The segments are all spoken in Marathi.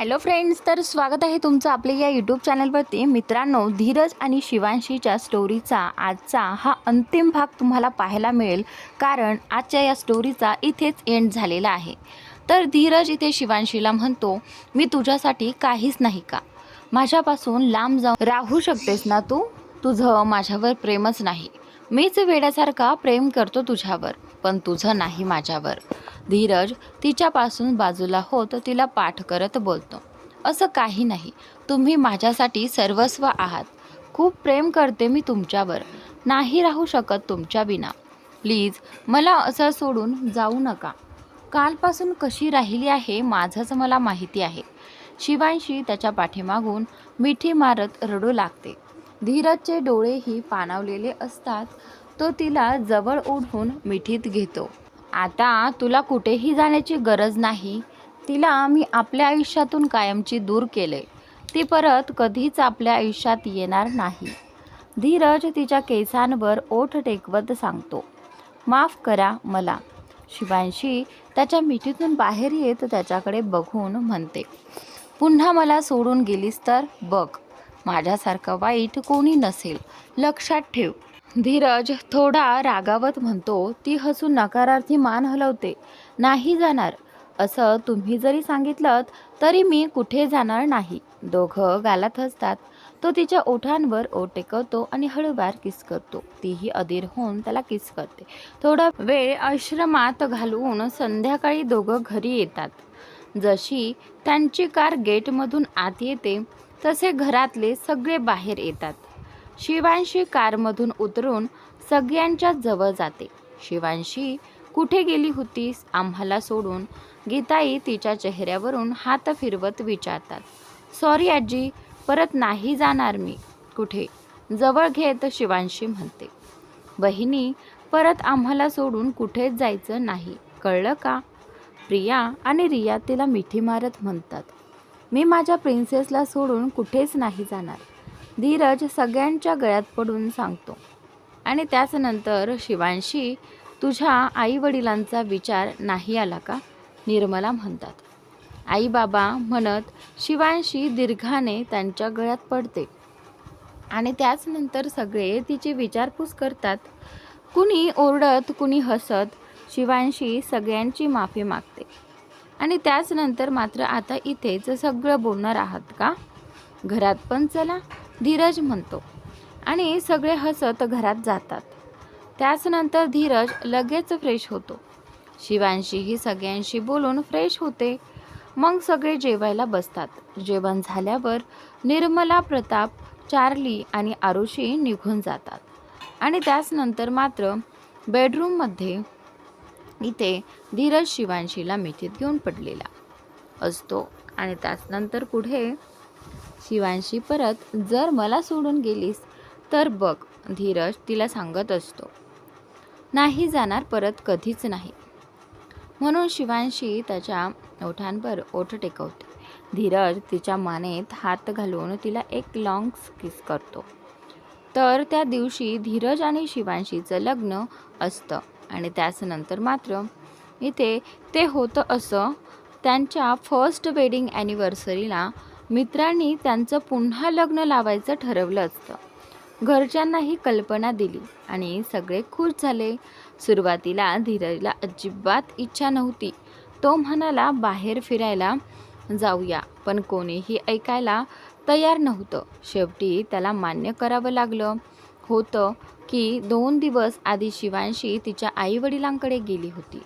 हॅलो फ्रेंड्स तर स्वागत आहे तुमचं आपल्या या यूट्यूब चॅनलवरती मित्रांनो धीरज आणि शिवांशीच्या स्टोरीचा आजचा हा अंतिम भाग तुम्हाला पाहायला मिळेल. कारण आजच्या या स्टोरीचा इथेच एंड झालेला आहे. तर धीरज इथे शिवांशीला म्हणतो मी तुझ्यासाठी काहीच नाही का? माझ्यापासून लांब जाऊन राहू शकतेस ना तू? तुझं माझ्यावर प्रेमच नाही. मीच वेड्यासारखा प्रेम करतो तुझ्यावर पण तुझं नाही माझ्यावर. धीरज तिच्यापासून बाजूला होत तिला पाठ करत बोलतो. असं काही नाही. तुम्ही माझ्यासाठी सर्वस्व आहात. खूप प्रेम करते मी तुमच्यावर. नाही राहू शकत तुमच्या बिना प्लीज मला असं सोडून जाऊ नका. कालपासून कशी राहिली आहे माझंच मला माहिती आहे. शिवांशी त्याच्या पाठीमागून मिठी मारत रडू लागते. धीरजचे डोळेही पाणावलेले असतात तो तिला जवळ ओढून मिठीत घेतो. आता तुला कुठेही जाण्याची गरज नाही. तिला मी आपल्या आयुष्यातून कायमची दूर केले. ती परत कधीच आपल्या आयुष्यात येणार नाही. धीरज तिच्या केसांवर ओठ टेकवत सांगतो माफ करा मला शिवांशी त्याच्या मिठीतून बाहेर येत त्याच्याकडे बघून म्हणते पुन्हा मला सोडून गेलीस तर बघ. माझ्यासारखं वाईट कोणी नसेल. लक्षात ठेव. धीरज थोडा रागावत म्हणतो ती हसून नकारार्थी मान हलवते. नाही जाणार. असं तुम्ही जरी सांगितलं तरी मी कुठे जाणार नाही. दोघं गालात हसतात. तो तिच्या ओठांवर ओठ टेकवतो आणि हळूवार किस करतो. तीही अधीर होऊन त्याला किस करते. थोडा वेळ आश्रमात घालवून संध्याकाळी दोघं घरी येतात. जशी त्यांची कार गेटमधून आत येते तसे घरातले सगळे बाहेर येतात. शिवांशी कारमधून उतरून सगळ्यांच्या जवळ जाते. शिवांशी कुठे गेली होतीस आम्हाला सोडून? गीताई तिच्या चेहऱ्यावरून हात फिरवत विचारतात. सॉरी आजी परत नाही जाणार मी. कुठे? जवळ घेत शिवांशी म्हणते. बहिणी परत आम्हाला सोडून कुठेच जायचं नाही. कळलं का? प्रिया आणि रिया तिला मिठी मारत म्हणतात. मी माझ्या प्रिन्सेसला सोडून कुठेच नाही जाणार. धीरज सगळ्यांच्या गळ्यात पडून सांगतो. आणि त्याचनंतर शिवांशी तुझ्या आईवडिलांचा विचार नाही आला का? निर्मला म्हणतात. आई बाबा म्हणत शिवांशी दीर्घाने त्यांच्या गळ्यात पडते. आणि त्याचनंतर सगळे तिची विचारपूस करतात. कुणी ओरडत कुणी हसत शिवांशी सगळ्यांची माफी मागते. आणि त्याचनंतर मात्र आता इथेच सगळं बोलणार आहात का? घरात पण चला. धीरज म्हणतो. आणि सगळे हसत घरात जातात. त्याचनंतर धीरज लगेच फ्रेश होतो. शिवांशीही सगळ्यांशी बोलून फ्रेश होते. मग सगळे जेवायला बसतात. जेवण झाल्यावर निर्मला प्रताप चार्ली आणि आरुषी निघून जातात. आणि त्याचनंतर मात्र बेडरूममध्ये इथे धीरज शिवांशीला मिठीत घेऊन पडलेला असतो. आणि त्याचनंतर पुढे शिवांशी परत जर मला सोडून गेलीस तर बघ धीरज तिला सांगत असतो. नाही जाणार परत कधीच नाही. म्हणून शिवांशी त्याच्या ओठांवर ओठ टेकवते. धीरज तिच्या मानेत हात घालून तिला एक लाँग किस करतो. तर त्या दिवशी धीरज आणि शिवांशीचं लग्न असतं आणि त्याच नंतर मात्र इथे ते होतं असं त्यांच्या फर्स्ट वेडिंग ॲनिव्हर्सरीला मित्रांनी त्यांचं पुन्हा लग्न लावायचं ठरवलं असतं. घरच्यांनाही कल्पना दिली आणि सगळे खुश झाले. सुरुवातीला धीरजला अजिबात इच्छा नव्हती. तो म्हणाला बाहेर फिरायला जाऊया पण कोणीही ऐकायला तयार नव्हतं. शेवटी त्याला मान्य करावं लागलं होतं की दोन दिवस आधी शिवांशी तिच्या आईवडिलांकडे गेली होती.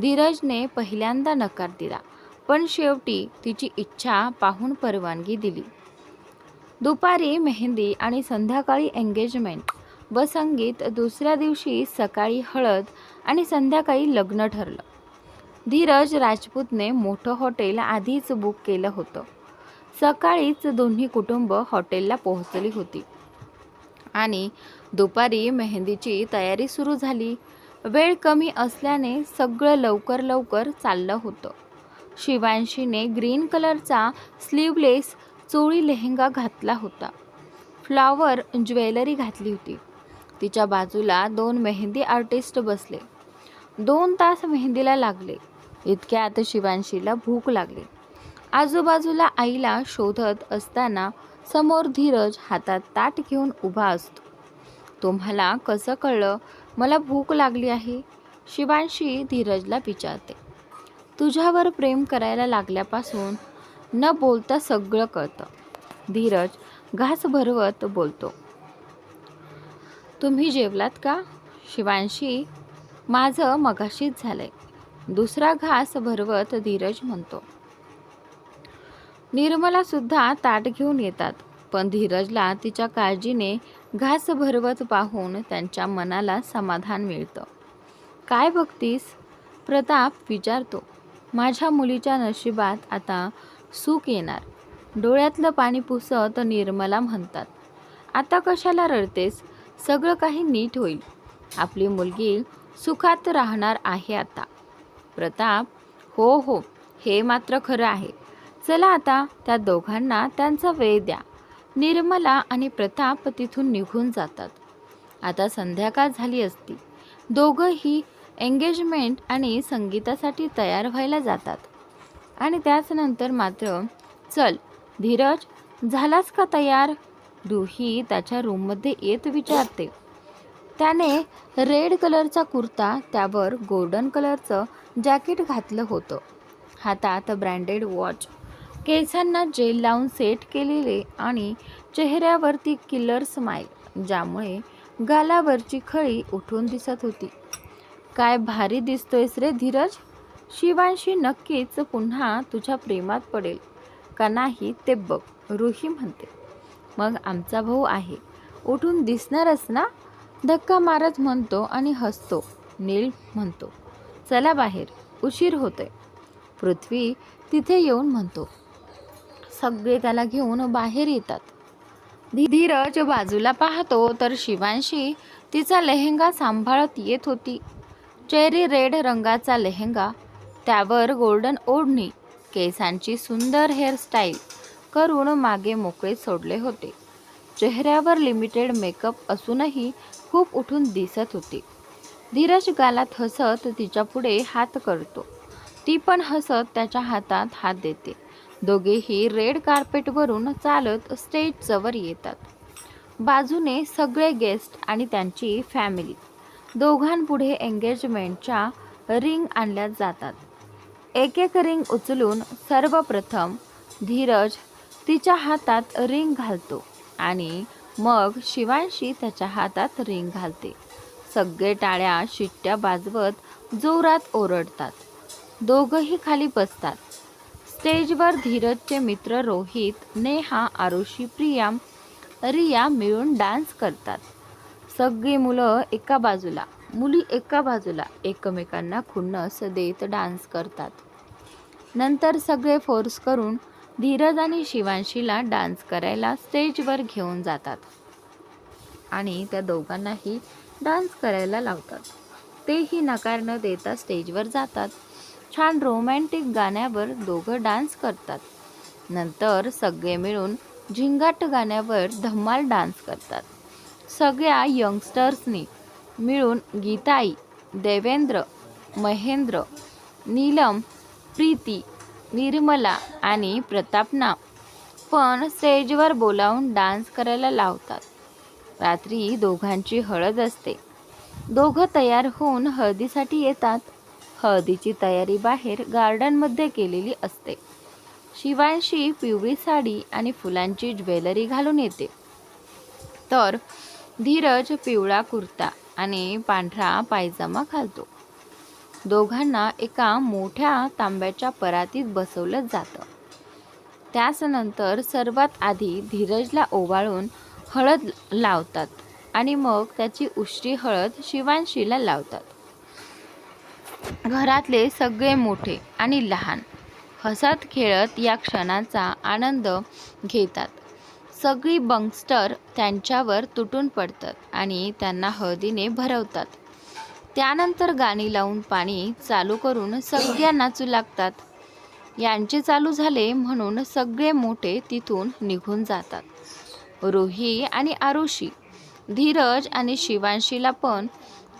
धीरजने पहिल्यांदा नकार दिला. पण शेवटी तिची इच्छा पाहून परवानगी दिली. दुपारी मेहंदी आणि संध्याकाळी एंगेजमेंट व संगीत दुसऱ्या दिवशी सकाळी हळद आणि संध्याकाळी लग्न ठरलं. धीरज राजपूतने मोठं हॉटेल आधीच बुक केलं होतं. सकाळीच दोन्ही कुटुंब हॉटेलला पोहोचली होती. आणि दुपारी मेहंदीची तयारी सुरू झाली. वेळ कमी असल्याने सगळं लवकर लवकर चाललं होतं. शिवांशीने ग्रीन कलरचा स्लीवलेस चोळी लेहंगा घातला होता. फ्लॉवर ज्वेलरी घातली होती. तिच्या बाजूला दोन मेहंदी आर्टिस्ट बसले. दोन तास मेहंदीला लागले. इतक्यात शिवांशीला भूक लागली. आजूबाजूला आईला शोधत असताना समोर धीरज हातात ताट घेऊन उभा असतो. तुम्हाला कसं कळलं? मला भूक लागली आहे. शिवांशी धीरजला विचारते. तुझ्यावर प्रेम करायला लागल्यापासून न बोलता सगळं कळतं. धीरज घास भरवत बोलतो. तुम्ही जेवलात का? शिवांशी माझं मगाशीच झालंय. दुसरा घास भरवत धीरज म्हणतो. निर्मला सुद्धा ताट घेऊन येतात पण धीरजला तिच्या काळजीने घास भरवत पाहून त्यांच्या मनाला समाधान मिळतं. काय बघतीस? प्रताप विचारतो. माझ्या मुलीच्या नशिबात आता सुख येणार. डोळ्यातलं पाणी पुसत निर्मला म्हणतात आता कशाला रडतेस? सगळं काही नीट होईल. आपली मुलगी सुखात राहणार आहे आता. प्रताप हो हो हे मात्र खरं आहे. चला आता त्या दोघांना त्यांचा वेळ द्या. निर्मला आणि प्रताप तिथून निघून जातात. आता संध्याकाळ झाली असती. दोघंही एंगेजमेंट आणि संगीतासाठी तयार व्हायला जातात. आणि त्याचनंतर मात्र चल धीरज झालास का तयार? रुही त्याच्या रूममध्ये येत विचारते. त्याने रेड कलरचा कुर्ता त्यावर गोल्डन कलरचं जॅकेट घातलं होतं. हातात ब्रँडेड वॉच. केसांना जेल लावून सेट केलेले आणि चेहऱ्यावरती किलर स्माईल ज्यामुळे गालावरची खळी उठून दिसत होती. काय भारी दिसतोयस रे धीरज? शिवांशी नक्कीच पुन्हा तुझ्या प्रेमात पडेल. का नाही ते बघ रुही म्हणते. मग आमचा भाऊ आहे. उठून दिसणारच ना? धक्का मारत म्हणतो आणि हसतो. नील म्हणतो चला बाहेर उशीर होतोय. पृथ्वी तिथे येऊन म्हणतो सगळे त्याला घेऊन बाहेर येतात. धी- धीरज बाजूला पाहतो तर शिवांशी तिचा लेहंगा सांभाळत येत होती. चेरी रेड रंगाचा लेहंगा त्यावर गोल्डन ओढणी केसांची सुंदर हेअरस्टाईल करून मागे मोकळे सोडले होते. चेहऱ्यावर लिमिटेड मेकअप असूनही खूप उठून दिसत होती. धीरज गालात हसत तिच्या पुढे हात करतो. ती पण हसत त्याच्या हातात हात देते. दोघेही रेड कार्पेटवरून चालत स्टेजजवळ येतात. बाजूने सगळे गेस्ट आणि त्यांची फॅमिली दोघांपुढे एंगेजमेंटच्या रिंग आणल्या जातात. एक एक रिंग उचलून सर्वप्रथम धीरज तिच्या हातात रिंग घालतो आणि मग शिवांशी त्याच्या हातात रिंग घालते. सगळे टाळ्या शिट्ट्या बाजवत जोरात ओरडतात. दोघंही खाली बसतात. स्टेजवर धीरजचे मित्र रोहित नेहा आरुषी प्रिया रिया मिळून डान्स करतात. सगळी मुलं एका बाजूला मुली एका बाजूला एकमेकांना खुन्नस देत डान्स करतात. नंतर सगळे फोर्स करून धीरज आणि शिवांशीला डान्स करायला स्टेजवर घेऊन जातात. आणि त्या दोघांनाही डान्स करायला लावतात. तेही नकार न देता स्टेजवर जातात. छान रोमॅन्टिक गाण्यावर दोघं डान्स करतात. नंतर सगळे मिळून झिंगाट गाण्यावर धम्माल डान्स करतात. सगळ्या यंगस्टर्सनी मिळून गीताई देवेंद्र महेंद्र नीलम प्रीती निर्मला आणि प्रतापना पण स्टेजवर बोलावून डान्स करायला लावतात. रात्री दोघांची हळद असते. दोघं तयार होऊन हळदीसाठी येतात. हळदीची तयारी बाहेर गार्डनमध्ये केलेली असते. शिवांशी पिवळी साडी आणि फुलांची ज्वेलरी घालून येते. तर धीरज पिवळा कुर्ता आणि पांढरा पायजामा घालतो. दोघांना एका मोठ्या तांब्याच्या परातीत बसवलं जातं. त्याचनंतर सर्वात आधी धीरजला ओवाळून हळद लावतात आणि मग त्याची उष्टी हळद शिवांशीला लावतात. घरातले सगळे मोठे आणि लहान हसत खेळत या क्षणाचा आनंद घेतात. सगळी बंगस्टर त्यांच्यावर तुटून पडतात आणि त्यांना हळदीने भरवतात. त्यानंतर गाणी लावून पाणी चालू करून सगळ्या नाचू लागतात यांचे चालू झाले म्हणून सगळे मोठे तिथून निघून जातात. रोही आणि आरुषी धीरज आणि शिवांशीला पण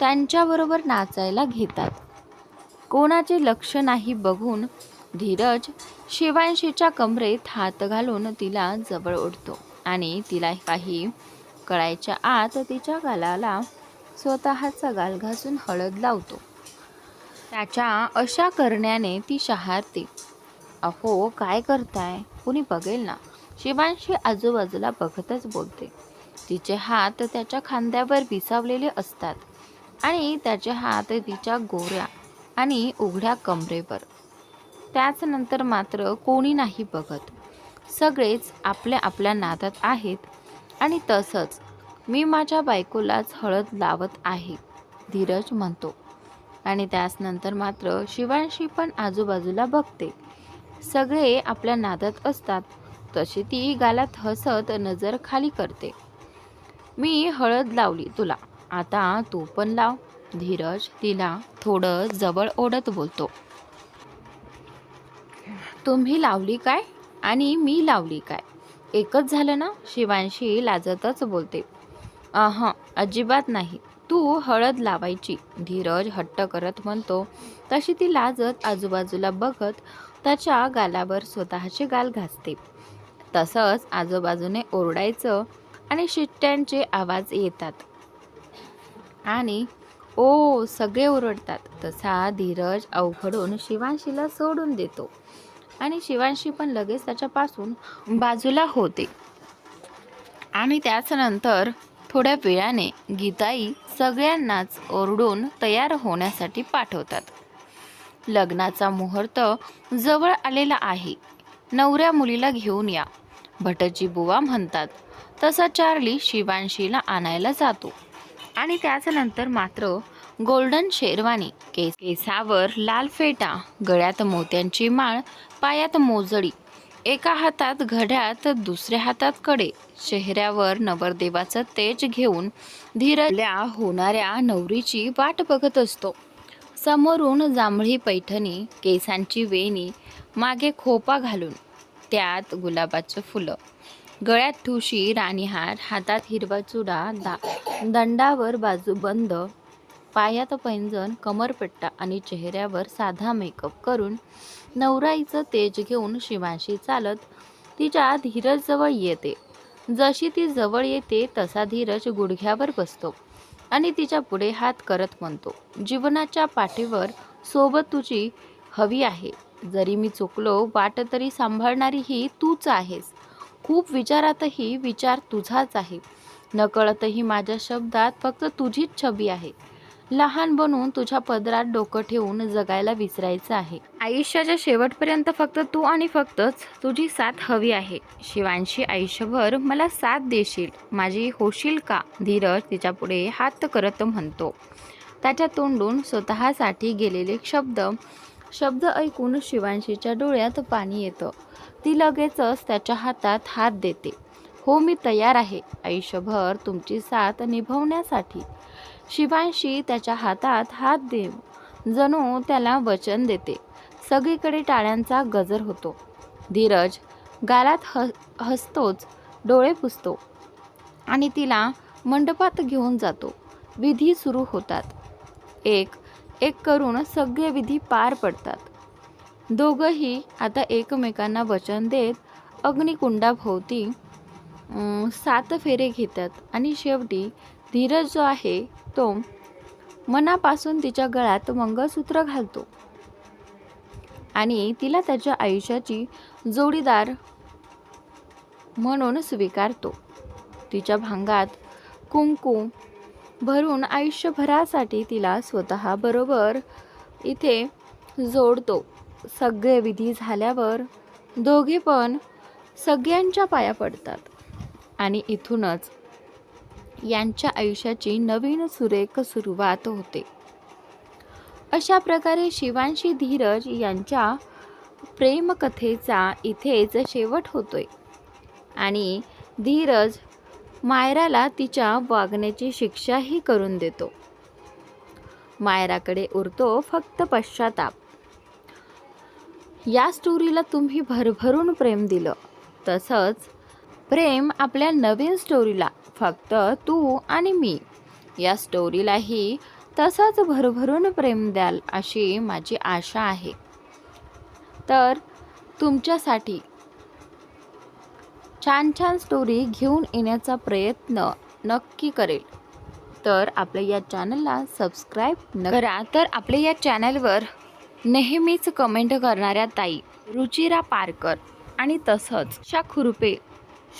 त्यांच्याबरोबर नाचायला घेतात. कोणाचे लक्ष नाही बघून धीरज शिवांशीच्या कमरेत हात घालून तिला जवळ ओढतो. आणि तिला काही कळायच्या आत तिच्या गालाला स्वतःचा गाल घासून हळद लावतो. त्याच्या अशा करण्याने ती शहारते अहो काय करताय? कुणी बघेल ना? शिवांशी आजूबाजूला बघतच बोलते. तिचे हात त्याच्या खांद्यावर विसावलेले असतात आणि त्याचे हात तिच्या गोऱ्या आणि उघड्या कमरेवर. त्याच नंतर मात्र कोणी नाही बघत. सगळेच आपल्या आपल्या नादात आहेत आणि तसंच मी माझ्या बायकोलाच हळद लावत आहे धीरज म्हणतो. आणि त्याच नंतर मात्र शिवांशी पण आजूबाजूला बघते. सगळे आपल्या नादात असतात तशी ती गालात हसत नजर खाली करते. मी हळद लावली तुला आता तू पण लाव धीरज तिला थोडं जवळ ओढत बोलतो. तुम्ही लावली काय? आणि मी लावली काय? एकच झालं ना? शिवांशी लाजतच बोलते. अहं अजिबात नाही. तू हळद लावायची. धीरज हट्ट करत म्हणतो. तशी ती लाजत आजूबाजूला बघत त्याच्या गालावर स्वतःचे गाल घासते. तसंच आजूबाजूने ओरडायचं आणि शिट्ट्यांचे आवाज येतात. आणि ओ सगळे ओरडतात. तसा धीरज अवघडून शिवांशीला सोडून देतो. आणि शिवांशी पण लगेच त्याच्यापासून बाजूला होते. आणि त्याच नंतर थोड्या वेळाने गीताई सगळ्यांनाच ओरडून तयार होण्यासाठी पाठवतात. लग्नाचा मुहूर्त जवळ आलेला आहे. नवऱ्या मुलीला घेऊन या भटजी बुवा म्हणतात. तसा चार्ली शिवांशीला आणायला जातो. आणि त्याचनंतर मात्र गोल्डन शेरवानी केस केसावर लाल फेटा गळ्यात मोत्यांची माळ पायात मोजडी एका हातात घड्यात दुसऱ्या हातात कडे. चेहऱ्यावर नवरदेवाचं तेज घेऊन धीरल्या होणाऱ्या नवरीची वाट बघत असतो. समोरून जांभळी पैठणी केसांची वेणी मागे खोपा घालून. त्यात गुलाबाचं फुलं. गळ्यात ठुशी राणीहार हातात हिरवा चुडा दा दंडावर बाजूबंद पायात पैंजण कमरपट्टा आणि चेहऱ्यावर साधा मेकअप करून नवराईचं तेज घेऊन शिवांशी चालत तिच्या धीरजजवळ येते. जशी ती जवळ येते तसा धीरज गुडघ्यावर बसतो आणि तिच्या पुढे हात करत म्हणतो जीवनाच्या पाठीवर सोबत तुझी हवी आहे. जरी मी चुकलो वाट तरी सांभाळणारी ही तूच आहेस. खूप विचारातही विचार तुझाच आहे. नकळतही माझ्या शब्दात फक्त तुझीच छबी आहे. लहान बनून तुझ्या पदरात डोकं ठेवून जगायला विसरायचं आहे. आयुष्याच्या शेवटपर्यंत फक्त तू आणि फक्तच तुझी साथ हवी आहे. शिवांशी आयुष्यभर मला साथ देशील. माझी होशील का? धीरज तिच्या पुढे हात करत म्हणतो. त्याच्या तोंडून स्वतःसाठी गेलेले शब्द शब्द ऐकून शिवांशीच्या डोळ्यात पाणी येतं. ती लगेचच त्याच्या हातात हात देते. हो मी तयार आहे. आयुष्यभर तुमची साथ निभवण्यासाठी शिवांशी त्याच्या हातात हात देव. जणू त्याला वचन देते. सगळीकडे टाळ्यांचा गजर होतो. धीरज गालात ह हसतोच डोळे पुसतो. आणि तिला मंडपात घेऊन जातो. विधी सुरू होतात. एक एक करून सगळे विधी पार पडतात. दोघंही आता एकमेकांना वचन देत अग्निकुंडाभोवती सात फेरे घेतात. आणि शेवटी धीरज जो आहे तो मनापासून तिच्या गळ्यात मंगळसूत्र घालतो. आणि तिला त्याच्या आयुष्याची जोडीदार म्हणून स्वीकारतो. तिच्या भांगात कुंकू भरून आयुष्यभरासाठी तिला स्वतः बरोबर इथे जोडतो. सगळे विधी झाल्यावर दोघे पण सगळ्यांच्या पाया पडतात. आणि इथूनच यांच्या आयुष्याची नवीन सुरेख सुरुवात होते. अशा प्रकारे शिवांशी धीरज यांच्या प्रेमकथेचा इथेच शेवट होतोय. आणि धीरज मायराला तिच्या वागण्याची शिक्षाही करून देतो. मायराकडे उरतो फक्त पश्चाताप. या स्टोरीला तुम्ही भरभरून प्रेम दिलं. तसंच प्रेम आपल्या नवीन स्टोरीला फक्त तू आणि मी. या स्टोरीलाही तसंच भरभरून प्रेम द्याल अशी माझी आशा आहे. तर तुमच्यासाठी छान छान स्टोरी घेऊन येण्याचा प्रयत्न नक्की करेल. तर आपल्या या चॅनलला सबस्क्राईब न करा. तर आपल्या या चॅनलवर नेहमीच कमेंट करणाऱ्या ताई रुचिरा पारकर आणि तसंच शा खुरपे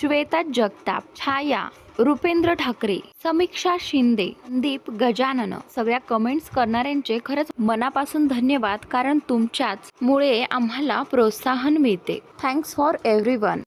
श्वेता जगताप छाया रुपेंद्र ठाकरे समीक्षा शिंदे दीप गजानन. सगळ्या कमेंट्स करणाऱ्यांचे खरंच मनापासून धन्यवाद कारण तुमच्याच मुळे आम्हाला प्रोत्साहन मिळते. Thanks for every